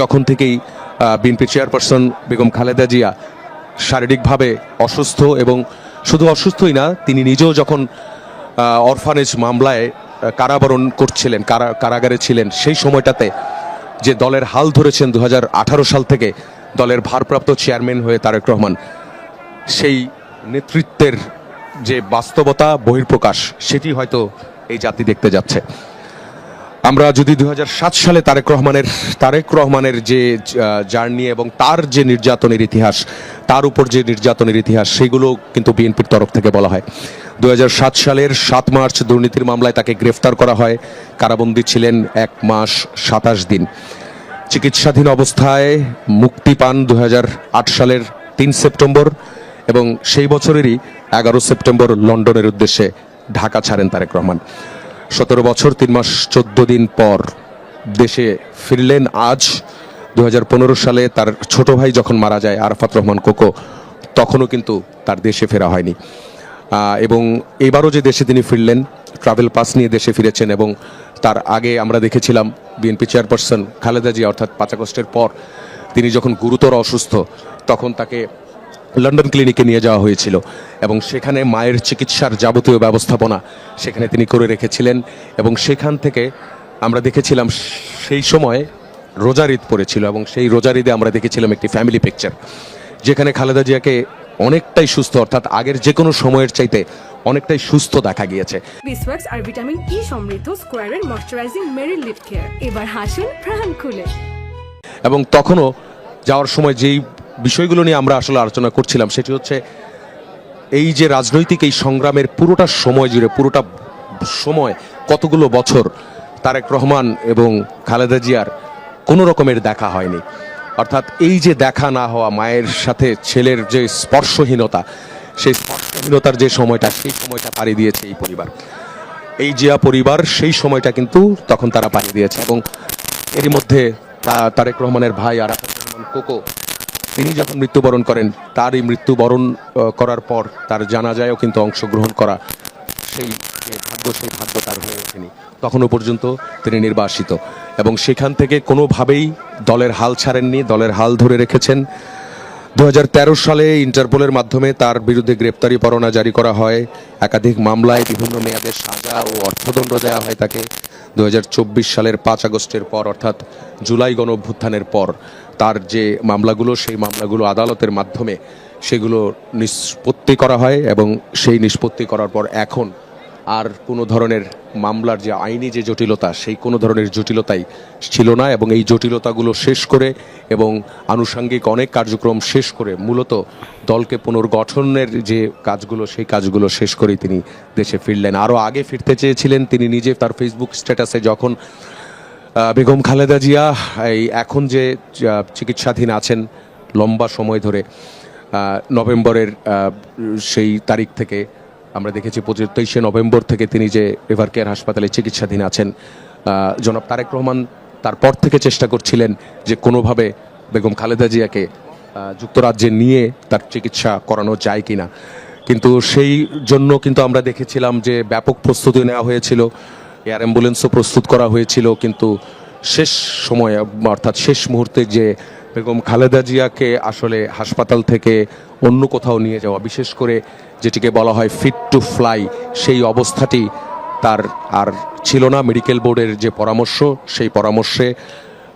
যখন থেকেই BNP chairperson Begum Khaleda Zia শারীরিকভাবে অসুস্থ এবং শুধু অসুস্থই না, তিনি নিজেও যখন অরফানেজ মামলায় কারাবরণ করছিলেন, কারা, কারাগারে ছিলেন, সেই সময়টাতে যে দলের হাল ধরেছেন দু হাজার আঠারো সাল থেকে দলের ভারপ্রাপ্ত চেয়ারম্যান হয়ে তারেক রহমান, সেই নেতৃত্বের যে বাস্তবতা বহির্প্রকাশ সেটি হয়তো এই জাতি দেখতে যাচ্ছে। আমরা যদি দু হাজার সাত সালে তারেক রহমানের তারেক রহমানের যে জার্নি এবং তার যে নির্যাতনের ইতিহাস, তার উপর যে নির্যাতনের ইতিহাস, সেগুলো কিন্তু বিএনপির তরফ থেকে বলা হয়। দু হাজার সাত সালের সাত মার্চ দুর্নীতির মামলায় তাকে গ্রেফতার করা হয়। কারাবন্দী ছিলেন এক মাস সাতাশ দিন। চিকিৎসাধীন অবস্থায় মুক্তি পান দু হাজার আট সালের তিন সেপ্টেম্বর এবং সেই বছরেরই এগারো সেপ্টেম্বর লন্ডনের উদ্দেশ্যে ঢাকা ছাড়েন তারেক রহমান। সতেরো বছর, তিন মাস, চোদ্দ দিন পর দেশে ফিরলেন। আজ দু হাজার পনেরো সালে তার ছোট ভাই যখন মারা যায়, আরাফাত রহমান কোকো, তখনও কিন্তু তার দেশে ফেরা হয়নি। এবং এবারও যে দেশে তিনি ফিরলেন ট্রাভেল পাস নিয়ে দেশে ফিরেছেন এবং তার আগে আমরা দেখেছিলাম বিএনপি চেয়ারপারসন খালেদা জিয়া, অর্থাৎ পাঁচ আগস্টের পর তিনি যখন গুরুতর অসুস্থ, তখন তাকে লন্ডন ক্লিনিকে নিয়ে যাওয়া হয়েছিল এবং সেখানে মায়ের চিকিৎসার যাবতীয় ব্যবস্থাপনা সেখানে তিনি করে রেখেছিলেন এবং সেখান থেকে আমরা দেখেছিলাম সেই সময় রোজার ঈদ পড়েছিল এবং সেই রোজার ঈদে আমরা দেখেছিলাম একটি ফ্যামিলি পিকচার যেখানে খালেদা জিয়াকে অনেকটাই সুস্থ অর্থাৎ আগের যে কোনো সময়ের চাইতে অনেকটাই সুস্থ দেখা গিয়েছে। বিসওয়াক্স আর ভিটামিন ই সমৃদ্ধ স্কোয়ারের ময়শ্চারাইজিং মেরি লিপ কেয়ার এবার হাসুন প্রাণ খুলে। এবং তখনও যাওয়ার সময় যেই বিষয়গুলো নিয়ে আমরা আসলে আলোচনা করছিলাম, সেটি হচ্ছে এই যে রাজনৈতিক এই সংগ্রামের পুরোটা সময় জুড়ে, পুরোটা সময়, কতগুলো বছর তারেক রহমান এবং খালেদা জিয়ার কোনো রকমের দেখা হয়নি। অর্থাৎ এই যে দেখা না হওয়া, মায়ের সাথে ছেলের যে স্পর্শহীনতা, সেই স্পর্শহীনতার যে সময়টা, সেই সময়টা পাড়ি দিয়েছে এই পরিবার। এই জিয়া পরিবার সেই সময়টা কিন্তু তখন তারা পাড়ি দিয়েছে এবং এরই মধ্যে তারেক রহমানের ভাই আরাফাত রহমান কোকো তিনি যখন মৃত্যুবরণ করেন তার এই মৃত্যুবরণ করার পর তার জানাজায়ও কিন্তু অংশগ্রহণ করা সেই ভাগ্য সেই ভাগ্য তার হয়ে ওঠেনি। তখনও পর্যন্ত তিনি নির্বাসিত। এবং সেখান থেকে কোনোভাবেই দলের হাল ছাড়েননি, দলের হাল ধরে রেখেছেন। দু হাজার তেরো সালে ইন্টারপোলের মাধ্যমে তার বিরুদ্ধে গ্রেপ্তারি পরোয়ানা জারি করা হয়। একাধিক মামলায় বিভিন্ন মেয়াদের সাজা ও অর্থদণ্ড দেওয়া হয় তাকে। দুহাজার চব্বিশ সালের পাঁচ আগস্টের পর, অর্থাৎ জুলাই গণ অভ্যুত্থানের পর তার যে মামলাগুলো, সেই মামলাগুলো আদালতের মাধ্যমে সেগুলো নিষ্পত্তি করা হয় এবং সেই নিষ্পত্তি করার পর এখন আর কোনো ধরনের মামলার যে আইনি যে জটিলতা, সেই কোনো ধরনের জটিলতাই ছিল না এবং এই জটিলতাগুলো শেষ করে এবং আনুষঙ্গিক অনেক কার্যক্রম শেষ করে মূলত দলকে পুনর্গঠনের যে কাজগুলো, সেই কাজগুলো শেষ করেই তিনি দেশে ফিরলেন। আরও আগে ফিরতে চেয়েছিলেন, তিনি নিজে তার ফেসবুক স্ট্যাটাসে যখন বেগম খালেদা জিয়া, এই এখন যে চিকিৎসাধীন আছেন লম্বা সময় ধরে নভেম্বরের সেই তারিখ থেকে আমরা দেখেছি পঁচিশ, তেইশে নভেম্বর থেকে তিনি যে এভার কেয়ার হাসপাতালে চিকিৎসাধীন আছেন জনাব তারেক রহমান তারপর থেকে চেষ্টা করছিলেন যে কোনোভাবে বেগম খালেদা জিয়াকে যুক্তরাজ্যে নিয়ে তার চিকিৎসা করানো যায় কিনা। কিন্তু সেই জন্য কিন্তু আমরা দেখেছিলাম যে ব্যাপক প্রস্তুতি নেওয়া হয়েছিল। এয়ার অ্যাম্বুলেন্সও প্রস্তুত করা হয়েছিল, কিন্তু শেষ সময়ে, অর্থাৎ শেষ মুহূর্তে যে বেগম খালেদা জিয়াকে আসলে হাসপাতাল থেকে অন্য কোথাও নিয়ে যাওয়া, বিশেষ করে যেটিকে বলা হয় ফিট টু ফ্লাই, সেই অবস্থাটি তার আর ছিল না। মেডিকেল বোর্ডের যে পরামর্শ, সেই পরামর্শে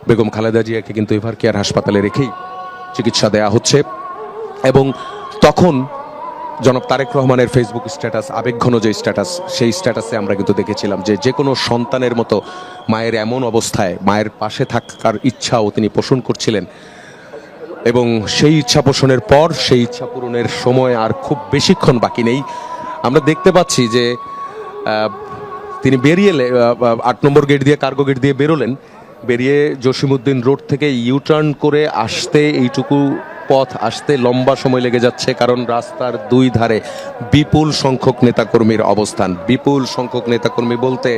বেগম খালেদা জিয়াকে কিন্তু এভার কেয়ার হাসপাতালে রেখেই চিকিৎসা দেওয়া হচ্ছে। এবং তখন জনাব তারেক রহমানের ফেসবুক স্ট্যাটাস আবেগঘন যে স্ট্যাটাস সেই স্ট্যাটাসে আমরা কিন্তু দেখেছিলাম যে যে কোনো সন্তানের মতো মায়ের এমন অবস্থায়, মায়ের পাশে থাকার ইচ্ছাও তিনি পোষণ করছিলেন। এবং সেই ইচ্ছা পোষণের পর, সেই ইচ্ছা পূরণের সময় আর খুব বেশিক্ষণ বাকি নেই। আমরা দেখতে পাচ্ছি যে তিনি বেরিয়ে আট নম্বর গেট দিয়ে কার্গো গেট দিয়ে বেরোলেন। বেরিয়ে জসিমউদ্দিন রোড থেকে ইউটার্ন করে আসতে এইটুকু পথ আসতে লম্বা সময় লেগে যাচ্ছে কারণ রাস্তার দুই ধারে বিপুল সংখ্যক নেতাকর্মীর অবস্থান। বিপুল সংখ্যক নেতাকর্মী বলতে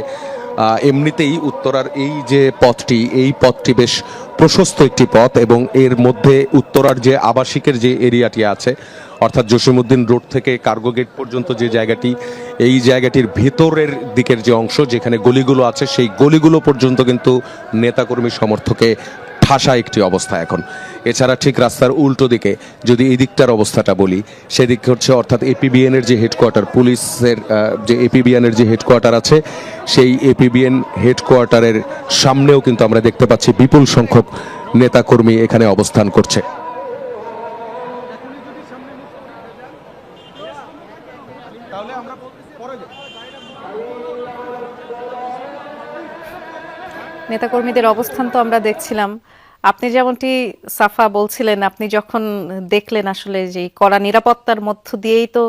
এমনিতেই উত্তরার এই যে পথটি, এই পথটি বেশ প্রশস্ত একটি পথ এবং এর মধ্যে উত্তরার যে আবাসিকের যে এরিয়াটি আছে, অর্থাৎ জসিমুদ্দিন রোড থেকে কার্গো গেট পর্যন্ত যে জায়গাটি, এই জায়গাটির ভেতরের দিকের যে অংশ যেখানে গলিগুলো আছে, সেই গলিগুলো পর্যন্ত কিন্তু নেতাকর্মী সমর্থকে ঠাসা একটি অবস্থা এখন। এছাড়া ঠিক রাস্তার উল্টো দিকে যদি এই দিকটার অবস্থাটা বলি, সেদিক হচ্ছে অর্থাৎ এপিবিএন এর যে হেডকোয়ার্টার পুলিশের যে এপিবিএন এর যে হেডকোয়ার্টার আছে, সেই এপিবিএন হেডকোয়ার্টারের সামনেও কিন্তু আমরা দেখতে পাচ্ছি বিপুল সংখ্যক নেতাকর্মী এখানে অবস্থান করছে। নেতাকর্মীদের অবস্থান তো আমরা দেখছিলাম। আপনি যেমনটি সাফা বলছিলেন আপনি যখন দেখলেন আসলে যে কড়া নিরাপত্তার মধ্য দিয়েই তো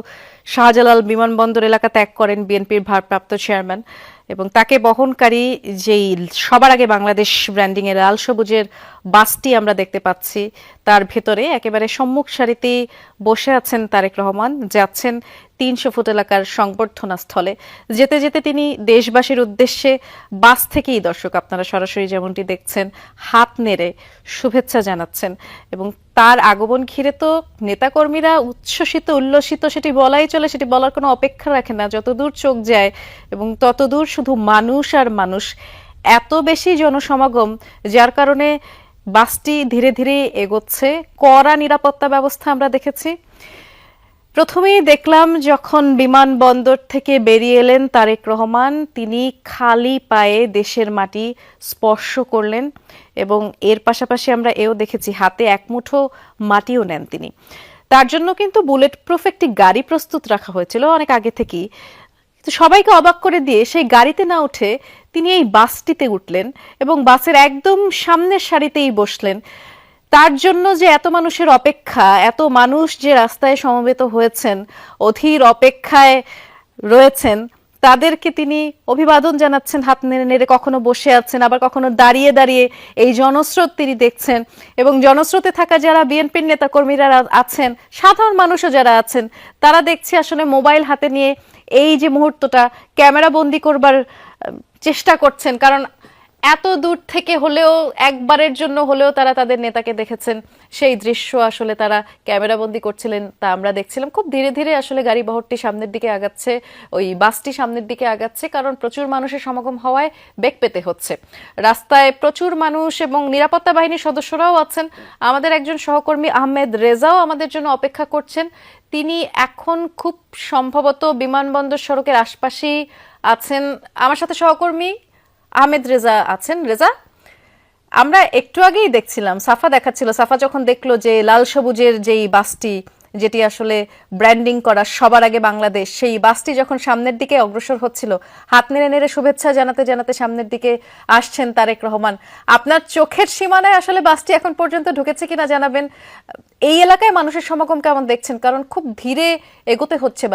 শাহজালাল বিমানবন্দর এলাকা ত্যাগ করেন বিএনপির ভারপ্রাপ্ত চেয়ারম্যান এবং তাকে বহনকারী যেই সবার আগে বাংলাদেশ ব্র্যান্ডিং এর লাল সবুজের বাসটি আমরা দেখতে পাচ্ছি, তার ভেতরে একেবারে সম্মুখ সারিতেই বসে আছেন তারেক রহমান, যাচ্ছেন তিনশো ফুট এলাকার সংবর্ধনা স্থলে যেতে যেতে তিনি দেশবাসীর উদ্দেশ্যে বাস থেকেই দর্শক, আপনারা সরাসরি যেমনটি দেখছেন, হাত নেড়ে শুভেচ্ছা জানাচ্ছেন এবং তার আগমন ঘিরে তো নেতাকর্মীরা উচ্ছ্বসিত, উল্লসিত, সেটি বলাই চলে, সেটি বলার কোনো অপেক্ষা রাখে না। যতদূর চোখ যায় এবং ততদূর শুধু মানুষ আর মানুষ, এত বেশি জনসমাগম যার কারণে বাসটি ধীরে ধীরে এগোচ্ছে। কড়া নিরাপত্তা ব্যবস্থা আমরা দেখেছি। প্রথমেই দেখলাম যখন বিমানবন্দর থেকে বেরিয়ে এলেন তারেক রহমান, তিনি খালি পায়ে দেশের মাটি স্পর্শ করলেন এবং এর পাশাপাশি আমরা এও দেখেছি হাতে এক মুঠো মাটিও নেন তিনি। তার জন্য কিন্তু বুলেট প্রুফ একটি গাড়ি প্রস্তুত রাখা হয়েছিল অনেক আগে থেকেই। তো সবাইকে অবাক করে দিয়ে সেই গাড়িতে না উঠে তিনি এই বাসটিতে উঠলেন এবং বাসের একদম সামনের সারিতেই বসলেন। তার জন্য যে এত মানুষের অপেক্ষা, এত মানুষ যে রাস্তায় সমবেত হয়েছেন, অধীর অপেক্ষায় রয়েছেন, তাদেরকে তিনি অভিবাদন জানাচ্ছেন, হাত নেড়ে নেড়ে কখনো বসে আছেন, আবার কখনো দাঁড়িয়ে দাঁড়িয়ে এই জনস্রোত তিনি দেখছেন। এবং জনস্রোতে থাকা যারা বিএনপির নেতাকর্মীরা আছেন, সাধারণ মানুষও যারা আছেন, তারা দেখছে আসলে মোবাইল হাতে নিয়ে এই যে মুহূর্তটা, ক্যামেরা বন্দি করবার চেষ্টা করছেন। কারণ এত দূর থেকে হলেও, একবারের জন্য হলেও তারা তাদের নেতাকে দেখেছেন। সেই দৃশ্য আসলে তারা ক্যামেরাবন্দি করছিলেন, তা আমরা দেখছিলাম। খুব ধীরে ধীরে আসলে গাড়ি বহরটি সামনের দিকে আগাচ্ছে, ওই বাসটি সামনের দিকে আগাচ্ছে, কারণ প্রচুর মানুষের সমাগম হওয়ায় বেগ পেতে হচ্ছে। রাস্তায় প্রচুর মানুষ এবং নিরাপত্তা বাহিনীর সদস্যরাও আছেন। আমাদের একজন সহকর্মী আহমেদ রেজাও আমাদের জন্য অপেক্ষা করছেন। তিনি এখন খুব সম্ভবত বিমানবন্দর সড়কের আশপাশেই আছেন। আমার সাথে সহকর্মী আহমেদ রেজা আছেন। রেজা, আমরা একটু আগেই দেখছিলাম, সাফা দেখাচ্ছিল। সাফা যখন দেখল যে লাল সবুজের যেই বাসটি, যেটি আসলে ব্র্যান্ডিং করা সবার আগে বাংলাদেশ, সেই বাসটি যখন সামনের দিকে অগ্রসর হচ্ছিল, হাত নেড়ে নেড়ে শুভেচ্ছা জানাতে জানাতে সামনের দিকে আসছেন তারেক রহমান। আপনার চোখের সীমানায় আসলে বাসটি এখন পর্যন্ত ঢুকেছে কিনা জানাবেন। এই এলাকায় মানুষের সমাগম কেমন দেখছেন? কারণ খুব ধীরে এগোতে হচ্ছে বাস